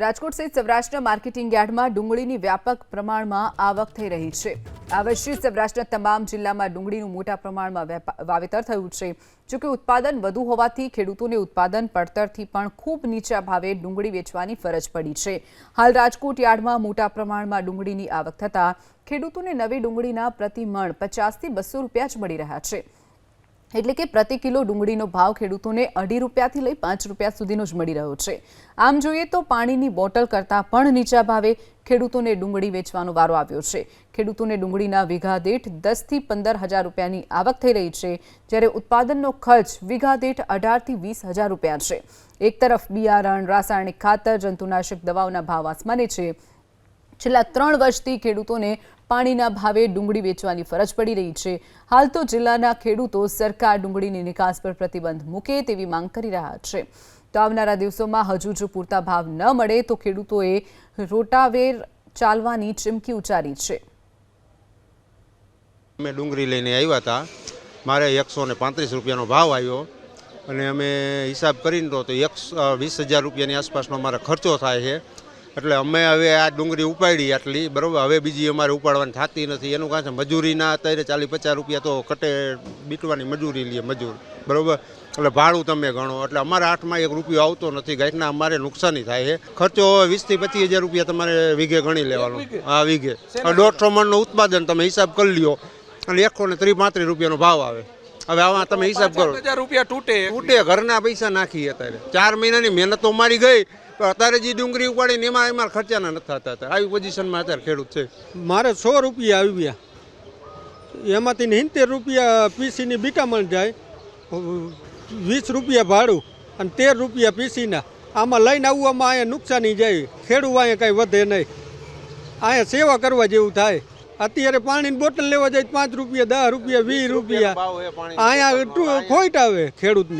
રાજકોટ સહિત સૌરાષ્ટ્રના માર્કેટિંગ યાર્ડમાં ડુંગળીની વ્યાપક પ્રમાણમાં આવક થઈ રહી છે. આ વર્ષે સૌરાષ્ટ્રના તમામ જિલ્લામાં ડુંગળીનું મોટા પ્રમાણમાં વાવેતર થયું છે. જોકે ઉત્પાદન વધુ હોવાથી ખેડૂતોને ઉત્પાદન પડતરથી પણ ખૂબ નીચા ભાવે ડુંગળી વેચવાની ફરજ પડી છે. હાલ રાજકોટ યાર્ડમાં મોટા પ્રમાણમાં ડુંગળીની આવક થતાં ખેડૂતોને નવી ડુંગળીના પ્રતિ મણ પચાસથી બસો રૂપિયા જ મળી રહ્યા છે. એટલે કે પ્રતિ કિલો ડુંગળીનો ભાવ ખેડૂતોને અઢી રૂપિયાથી લઈ પાંચ રૂપિયા સુધીનો જ મળી રહ્યો છે. આમ જોઈએ તો પાણીની બોટલ કરતાં પણ નીચા ભાવે ખેડૂતોને ડુંગળી વેચવાનો વારો આવ્યો છે. ખેડૂતોને ડુંગળીના વીઘા દીઠ દસથી પંદર હજાર રૂપિયાની આવક થઈ રહી છે, જ્યારે ઉત્પાદનનો ખર્ચ વીઘા દીઠ અઢારથી વીસ હજાર રૂપિયા છે. એક તરફ બિયારણ, રાસાયણિક ખાતર, જંતુનાશક દવાઓના ભાવ આસમાને છે. છેલ્લા ત્રણ વર્ષથી ખેડૂતોને પાણીના ભાવે ડુંગળી વેચવાની ફરજ પડી રહી છે. હાલ તો જિલ્લાના ખેડૂતો સરકાર ડુંગળીની નિકાસ પર પ્રતિબંધ મૂકે તેવી માંગ કરી રહ્યા છે. તો આવનારા દિવસોમાં હજુ જો પૂરતા ભાવ ન મળે તો ખેડૂતોએ રોટાવેર ચાલવાની ચીમકી ઉચ્ચારી છે. અમે ડુંગળી લઈને આવ્યા હતા. મારે એકસો ને પાંત્રીસ રૂપિયાનો ભાવ આવ્યો અને અમે હિસાબ કરીને તો એકસો વીસ હજાર રૂપિયાની આસપાસનો મારો ખર્ચો થાય છે. એટલે અમે હવે આ ડુંગળી ઉપાડી આટલી બરાબર? હવે બીજી અમારે ઉપાડવાની થતી નથી. એનું કારણ છે મજૂરીના અત્યારે ચાલીસ પચાસ રૂપિયા તો કટે બીટવાની મજૂરી લઈએ મજૂર બરાબર? એટલે ભાડું તમે ગણો. એટલે અમારા આઠમાં એક રૂપિયો આવતો નથી. ગાંઠના અમારે નુકસાની થાય છે. ખર્ચો વીસથી પચીસ હજાર રૂપિયા તમારે વીઘે ગણી લેવાનો. હા વીઘે. દોઢસો મણનું ઉત્પાદન તમે હિસાબ કરી લ્યો. અને એકસો ને ત્રીસ પાંત્રીસ રૂપિયાનો ભાવ આવે. હવે આમાં તમે હિસાબ કરો. હજાર રૂપિયા તૂટે. તૂટે ઘરના પૈસા નાખી અત્યારે. ચાર મહિનાની મહેનત તો મારી ગઈ પણ અત્યારે જે ડુંગળી ઉપાડીને એમાં એમાં ખર્ચાના નથી થતા આવી પોઝિશનમાં અત્યારે ખેડૂત છે. મારે સો રૂપિયા આવ્યા. એમાંથી સિત્તેર રૂપિયા પીસીની બીટામણ જાય વીસ રૂપિયા ભાડું અને તેર રૂપિયા પીસીના. આમાં લઈને આવવામાં અહીંયા નુકસાની જાય. ખેડૂત અહીંયા કાંઈ વધે નહીં. અહીંયા સેવા કરવા જેવું થાય. અત્યારે પાણીની બોટલ લેવા જાય પાંચ રૂપિયા દસ રૂપિયા વીસ રૂપિયા. અહીંયા ખોઈટ આવે ખેડૂતને.